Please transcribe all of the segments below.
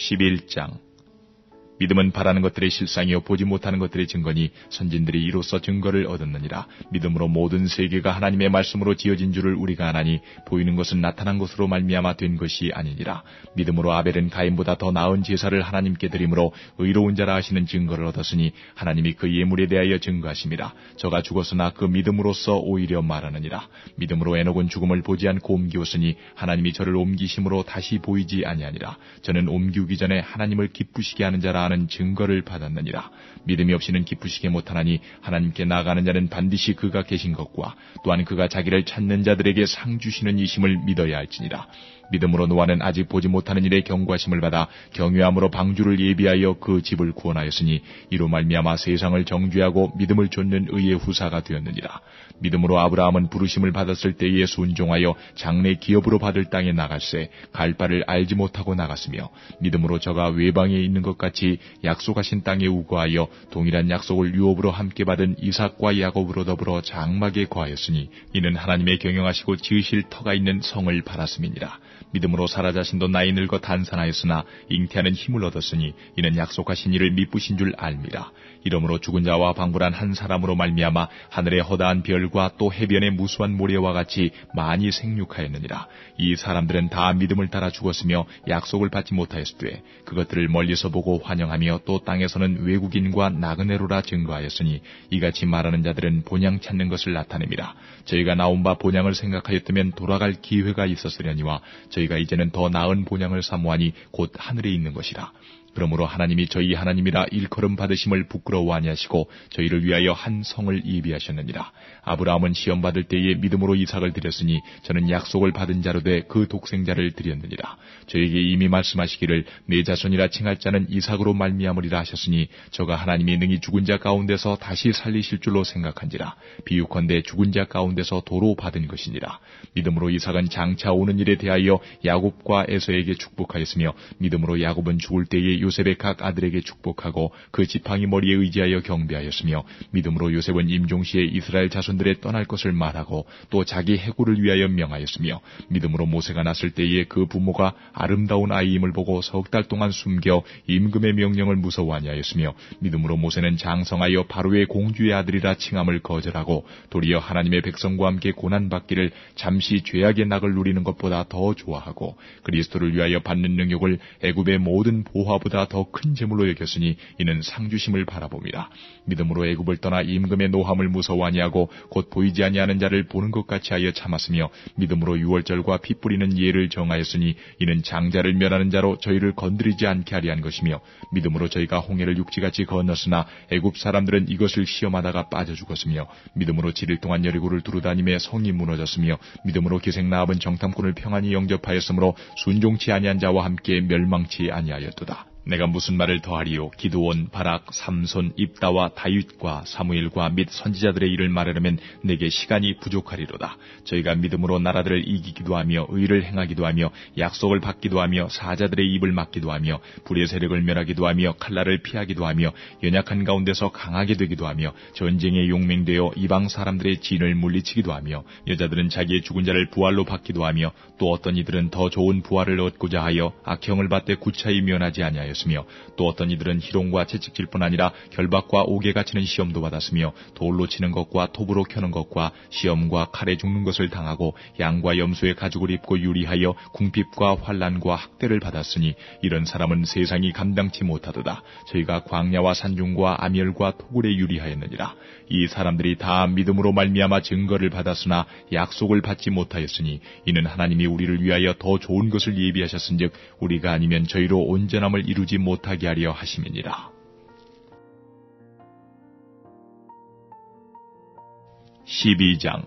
11장 믿음은 바라는 것들의 실상이요 보지 못하는 것들의 증거니 선진들이 이로써 증거를 얻었느니라. 믿음으로 모든 세계가 하나님의 말씀으로 지어진 줄을 우리가 아나니 보이는 것은 나타난 것으로 말미암아 된 것이 아니니라. 믿음으로 아벨은 가인보다 더 나은 제사를 하나님께 드림으로 의로운 자라 하시는 증거를 얻었으니 하나님이 그 예물에 대하여 증거하심이라 저가 죽었으나 그 믿음으로써 오히려 말하느니라. 믿음으로 에녹은 죽음을 보지 않고 옮기었으니 하나님이 저를 옮기심으로 다시 보이지 아니하니라. 저는 옮기기 전에 하나님을 기쁘시게 하는 자라 하는 증거를 받았느니라. 믿음이 없이는 기쁘시게 못하나니 하나님께 나가는 자는 반드시 그가 계신 것과 또한 그가 자기를 찾는 자들에게 상 주시는 이심을 믿어야 할지니라. 믿음으로 노아는 아직 보지 못하는 일에 경과심을 받아 경외함으로 방주를 예비하여 그 집을 구원하였으니 이로 말미암아 세상을 정죄하고 믿음을 쫓는 의의 후사가 되었느니라. 믿음으로 아브라함은 부르심을 받았을 때에 순종하여 장래 기업으로 받을 땅에 나갔세 갈 바를 알지 못하고 나갔으며 믿음으로 저가 외방에 있는 것 같이 약속하신 땅에 우거하여 동일한 약속을 유업으로 함께 받은 이삭과 야곱으로 더불어 장막에 거하였으니 이는 하나님의 경영하시고 지으실 터가 있는 성을 바랐음이니라. 믿음으로 사라 자신도 나이 늙어 단산하였으나 잉태하는 힘을 얻었으니 이는 약속하신 이를 미쁘신 줄 알미라. 이러므로 죽은 자와 방불한 한 사람으로 말미암아 하늘의 허다한 별과 또 해변의 무수한 모래와 같이 많이 생육하였느니라. 이 사람들은 다 믿음을 따라 죽었으며 약속을 받지 못하였으되 그것들을 멀리서 보고 환영 하며 또 땅에서는 외국인과 나그네로라 증거하였으니 이같이 말하는 자들은 본향 찾는 것을 나타냅니다. 저희가 나온 바 본향을 생각하였다면 돌아갈 기회가 있었으려니와 저희가 이제는 더 나은 본향을 사모하니 곧 하늘에 있는 것이라. 그러므로 하나님이 저희 하나님이라 일컬음 받으심을 부끄러워 하니하시고 저희를 위하여 한 성을 예비하셨느니라. 아브라함은 시험 받을 때에 믿음으로 이삭을 드렸으니 저는 약속을 받은 자로 돼그 독생자를 드렸느니라. 저에게 이미 말씀하시기를 내 자손이라 칭할 자는 이삭으로 말미암으리라 하셨으니 저가 하나님이 능히 죽은 자 가운데서 다시 살리실 줄로 생각한지라. 비유컨대 죽은 자 가운데서 도로 받은 것이니라. 믿음으로 이삭은 장차 오는 일에 대하여 야곱과 에서에게 축복하였으며 믿음으로 야곱은 죽을 때에 요셉의 각 아들에게 축복하고 그 지팡이 머리에 의지하여 경배하였으며 믿음으로 요셉은 임종시에 이스라엘 자손들의 떠날 것을 말하고 또 자기 해고를 위하여 명하였으며 믿음으로 모세가 났을 때에 그 부모가 아름다운 아이임을 보고 석 달 동안 숨겨 임금의 명령을 무서워하니 하였으며 믿음으로 모세는 장성하여 바로의 공주의 아들이라 칭함을 거절하고 도리어 하나님의 백성과 함께 고난받기를 잠시 죄악의 낙을 누리는 것보다 더 좋아하고 그리스도를 위하여 받는 능력을 애굽의 모든 보화보다 더 큰 재물로 여겼으니 이는 상주심을 바라봅니다. 믿음으로 애굽을 떠나 임금의 노함을 무서워하니 하고 곧 보이지 아니하는 자를 보는 것 같이 하여 참았으며 믿음으로 유월절과 피 뿌리는 예를 정하였으니 이는 장자를 멸하는 자로 저희를 건드리지 않게 하리 한 것이며 믿음으로 저희가 홍해를 육지같이 건넜으나 애굽 사람들은 이것을 시험하다가 빠져 죽었으며 믿음으로 7일 동안 여리고를 두루다님에 성이 무너졌으며 믿음으로 기생나합은 정탐꾼을 평안히 영접하였으므로 순종치 아니한 자와 함께 멸망치 아니하였도다. 내가 무슨 말을 더하리요? 기도원, 바락, 삼손, 입다와 다윗과 사무엘과 및 선지자들의 일을 말하려면 내게 시간이 부족하리로다. 저희가 믿음으로 나라들을 이기기도 하며 의를 행하기도 하며 약속을 받기도 하며 사자들의 입을 막기도 하며 불의 세력을 멸하기도 하며 칼날을 피하기도 하며 연약한 가운데서 강하게 되기도 하며 전쟁에 용맹되어 이방 사람들의 진을 물리치기도 하며 여자들은 자기의 죽은 자를 부활로 받기도 하며 또 어떤 이들은 더 좋은 부활을 얻고자 하여 악형을 받되 구차히 면하지 아니하여 하였으며 또 어떤 이들은 희롱과 채찍질 뿐 아니라 결박과 옥에가 치는 시험도 받았으며 돌로 치는 것과 톱으로 켜는 것과 시험과 칼에 죽는 것을 당하고 양과 염소의 가죽을 입고 유리하여 궁핍과 환란과 학대를 받았으니 이런 사람은 세상이 감당치 못하도다. 저희가 광야와 산중과 아멸과 토굴에 유리하였느니라. 이 사람들이 다 믿음으로 말미암아 증거를 받았으나 약속을 받지 못하였으니 이는 하나님이 우리를 위하여 더 좋은 것을 예비하셨은즉 우리가 아니면 저희로 온전함을 이루 지 못하게 하려 하심이니라. 12장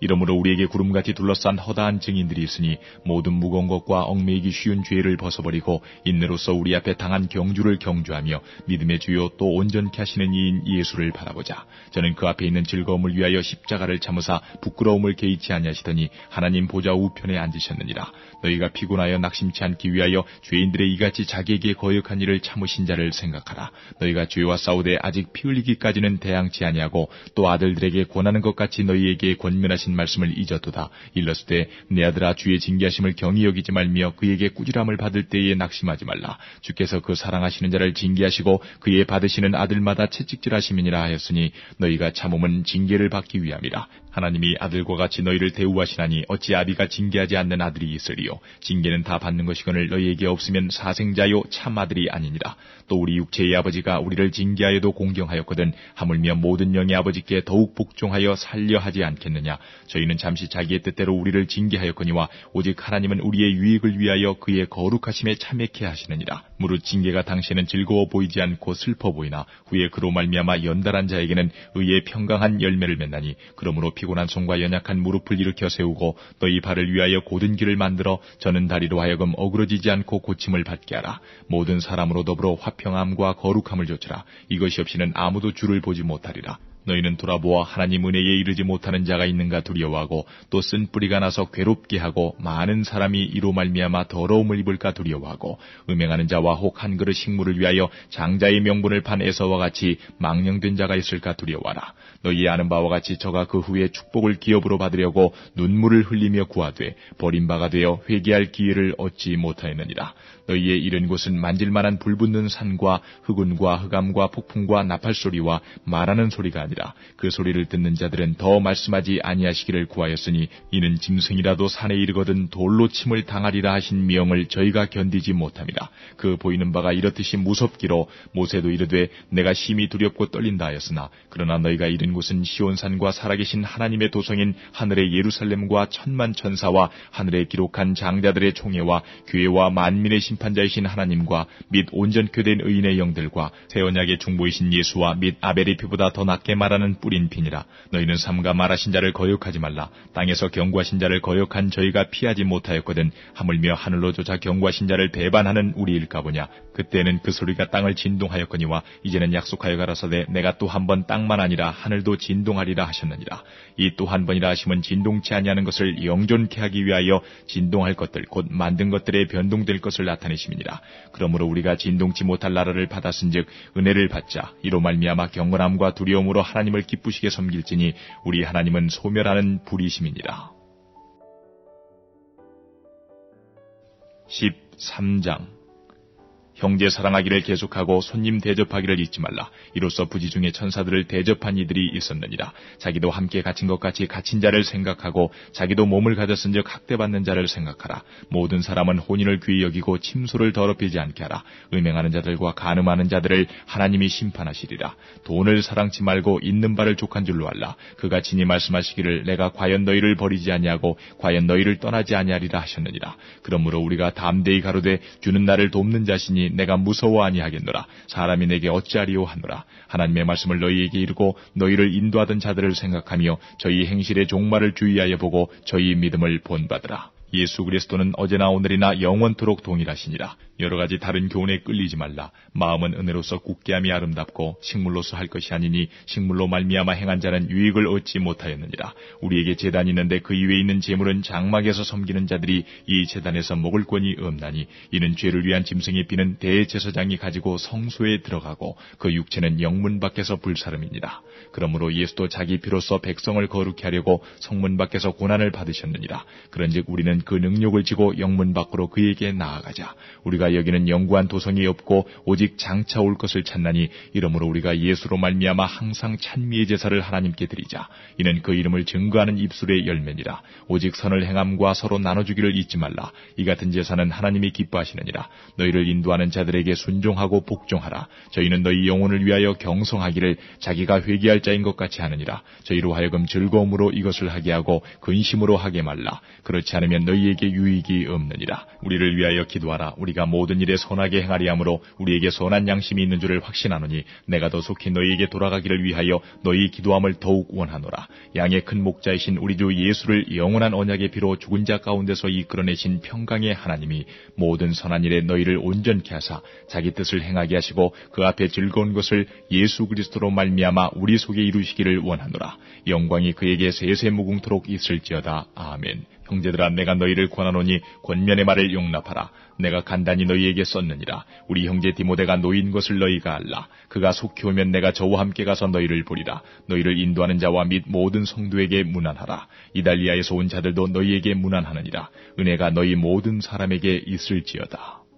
이러므로 우리에게 구름같이 둘러싼 허다한 증인들이 있으니 모든 무거운 것과 얽매이기 쉬운 죄를 벗어버리고 인내로서 우리 앞에 당한 경주를 경주하며 믿음의 주요 또 온전케 하시는 이인 예수를 바라보자. 저는 그 앞에 있는 즐거움을 위하여 십자가를 참으사 부끄러움을 개의치 아니하시더니 하나님 보좌 우편에 앉으셨느니라. 너희가 피곤하여 낙심치 않기 위하여 죄인들의 이같이 자기에게 거역한 일을 참으신 자를 생각하라. 너희가 죄와 싸우되 아직 피 흘리기까지는 대항치 아니하고 또 아들들에게 권하는 것 같이 너희에게 권면하신 하신 말씀을 잊었도다. 일렀을 때 내 아들아 주의 징계하심을 경히 여기지 말며 그에게 꾸지람을 받을 때에 낙심하지 말라. 주께서 그 사랑하시는 자를 징계하시고 그의 받으시는 아들마다 채찍질하시느니라 하였으니 너희가 참음은 징계를 받기 위함이라. 하나님이 아들과 같이 너희를 대우하시나니 어찌 아비가 징계하지 않는 아들이 있으리요. 징계는 다 받는 것이거늘 너희에게 없으면 사생자요 참 아들이 아니니라. 또 우리 육체의 아버지가 우리를 징계하여도 공경하였거든 하물며 모든 영의 아버지께 더욱 복종하여 살려 하지 않겠느냐. 저희는 잠시 자기의 뜻대로 우리를 징계하였거니와 오직 하나님은 우리의 유익을 위하여 그의 거룩하심에 참여케 하시느니라. 무릇 징계가 당시에는 즐거워 보이지 않고 슬퍼 보이나 후에 그로 말미암아 연달한 자에게는 의의 평강한 열매를 맺나니 그러므로 피곤한 손과 연약한 무릎을 일으켜 세우고 너희 발을 위하여 고든 길을 만들어 저는 다리로 하여금 어그러지지 않고 고침을 받게 하라. 모든 사람으로 더불어 화평함과 거룩함을 조치라. 이것이 없이는 아무도 주를 보지 못하리라. 너희는 돌아보아 하나님 은혜에 이르지 못하는 자가 있는가 두려워하고 또 쓴 뿌리가 나서 괴롭게 하고 많은 사람이 이로 말미암아 더러움을 입을까 두려워하고 음행하는 자와 혹 한 그릇 식물을 위하여 장자의 명분을 판 에서와 같이 망령된 자가 있을까 두려워하라. 너희 아는 바와 같이 저가 그 후에 축복을 기업으로 받으려고 눈물을 흘리며 구하되 버림바가 되어 회개할 기회를 얻지 못하였느니라. 너희의 이른 곳은 만질만한 불붙는 산과 흑운과 흑암과 폭풍과 나팔 소리와 말하는 소리가 아니라 그 소리를 듣는 자들은 더 말씀하지 아니하시기를 구하였으니 이는 짐승이라도 산에 이르거든 돌로 침을 당하리라 하신 명을 저희가 견디지 못함이라. 그 보이는 바가 이렇듯이 무섭기로 모세도 이르되 내가 심히 두렵고 떨린다 하였으나 그러나 너희가 이른 곳은 시온산과 살아계신 하나님의 도성인 하늘의 예루살렘과 천만 천사와 하늘에 기록한 장자들의 총회와 교회와 만민의 심판자이신 하나님과 및 온전케 된 의인의 영들과 새 언약의 중보이신 예수와 및 아벨의 피보다 더 낫게 말하는 뿌린 피니라. 너희는 삼가 말하신 자를 거역하지 말라. 땅에서 경고하신 자를 거역한 저희가 피하지 못하였거든. 하물며 하늘로 조차 경고하신 자를 배반하는 우리일까 보냐. 그때는 그 소리가 땅을 진동하였거니와 이제는 약속하여 가라사대 내가 또 한 번 땅만 아니라 하늘도 진동하리라 하셨느니라. 이 또 한 번이라 하시면 진동치 아니하는 것을 영존케 하기 위하여 진동할 것들 곧 만든 것들에 변동될 것을 나타내심이니라. 그러므로 우리가 진동치 못할 나라를 받았은즉 은혜를 받자 이로 말미암아 경건함과 두려움으로 하나님을 기쁘시게 섬길지니 우리 하나님은 소멸하는 불이심이니라. 13장 형제 사랑하기를 계속하고 손님 대접하기를 잊지 말라. 이로써 부지 중에 천사들을 대접한 이들이 있었느니라. 자기도 함께 갇힌 것 같이 갇힌 자를 생각하고 자기도 몸을 가졌은즉 학대받는 자를 생각하라. 모든 사람은 혼인을 귀히 여기고 침소를 더럽히지 않게 하라. 음행하는 자들과 간음하는 자들을 하나님이 심판하시리라. 돈을 사랑치 말고 있는 바를 족한 줄로 알라. 그가 친히 말씀하시기를 내가 과연 너희를 버리지 아니하고 과연 너희를 떠나지 아니하리라 하셨느니라. 그러므로 우리가 담대히 가로되 주는 나를 돕는 자신이 내가 무서워 아니하겠노라. 사람이 내게 어찌하리오 하노라. 하나님의 말씀을 너희에게 이르고 너희를 인도하던 자들을 생각하며 저희 행실의 종말을 주의하여 보고 저희 믿음을 본받으라. 예수 그리스도는 어제나 오늘이나 영원토록 동일하시니라. 여러 가지 다른 교훈에 끌리지 말라. 마음은 은혜로서 굳게 함이 아름답고 식물로서 할 것이 아니니 식물로 말미암아 행한 자는 유익을 얻지 못하였느니라. 우리에게 재단이 있는데 그 이외에 있는 재물은 장막에서 섬기는 자들이 이 재단에서 먹을 권이 없나니 이는 죄를 위한 짐승이 비는 대제사장이 가지고 성소에 들어가고 그 육체는 영문 밖에서 불사름이니라. 그러므로 예수도 자기 피로써 백성을 거룩히 하려고 성문 밖에서 고난을 받으셨느니라. 그런즉 우리는 그 능력을 지고 영문 밖으로 그에게 나아가자. 우리가 여기는 영구한 도성이 없고 오직 장차 올 것을 찾나니 이러므로 우리가 예수로 말미암아 항상 찬미의 제사를 하나님께 드리자. 이는 그 이름을 증거하는 입술의 열매니라. 오직 선을 행함과 서로 나눠주기를 잊지 말라. 이 같은 제사는 하나님이 기뻐하시느니라. 너희를 인도하는 자들에게 순종하고 복종하라. 저희는 너희 영혼을 위하여 경성하기를 자기가 회개할 자인 것 같이 하느니라. 저희로 하여금 즐거움으로 이것을 하게 하고 근심으로 하게 말라. 그렇지 않으면 너희에게 유익이 없느니라. 우리를 위하여 기도하라. 우리가 모 모든 일에 선하게 행하리 함으로 우리에게 선한 양심이 있는 줄을 확신하노니 내가 더 속히 너희에게 돌아가기를 위하여 너희 기도함을 더욱 원하노라. 양의 큰 목자이신 우리 주 예수를 영원한 언약의 피로 죽은 자 가운데서 이끌어내신 평강의 하나님이 모든 선한 일에 너희를 온전케 하사 자기 뜻을 행하게 하시고 그 앞에 즐거운 것을 예수 그리스도로 말미암아 우리 속에 이루시기를 원하노라. 영광이 그에게 세세 무궁토록 있을지어다. 아멘. 형제들아 내가 너희를 권하노니 권면의 말을 용납하라. 내가 간단히 너희에게 썼느니라. 우리 형제 디모데가 노인 것을 너희가 알라. 그가 속히 오면 내가 저와 함께 가서 너희를 보리라. 너희를 인도하는 자와 및 모든 성도에게 문안하라. 이달리아에서 온 자들도 너희에게 문안하느니라. 은혜가 너희 모든 사람에게 있을지어다.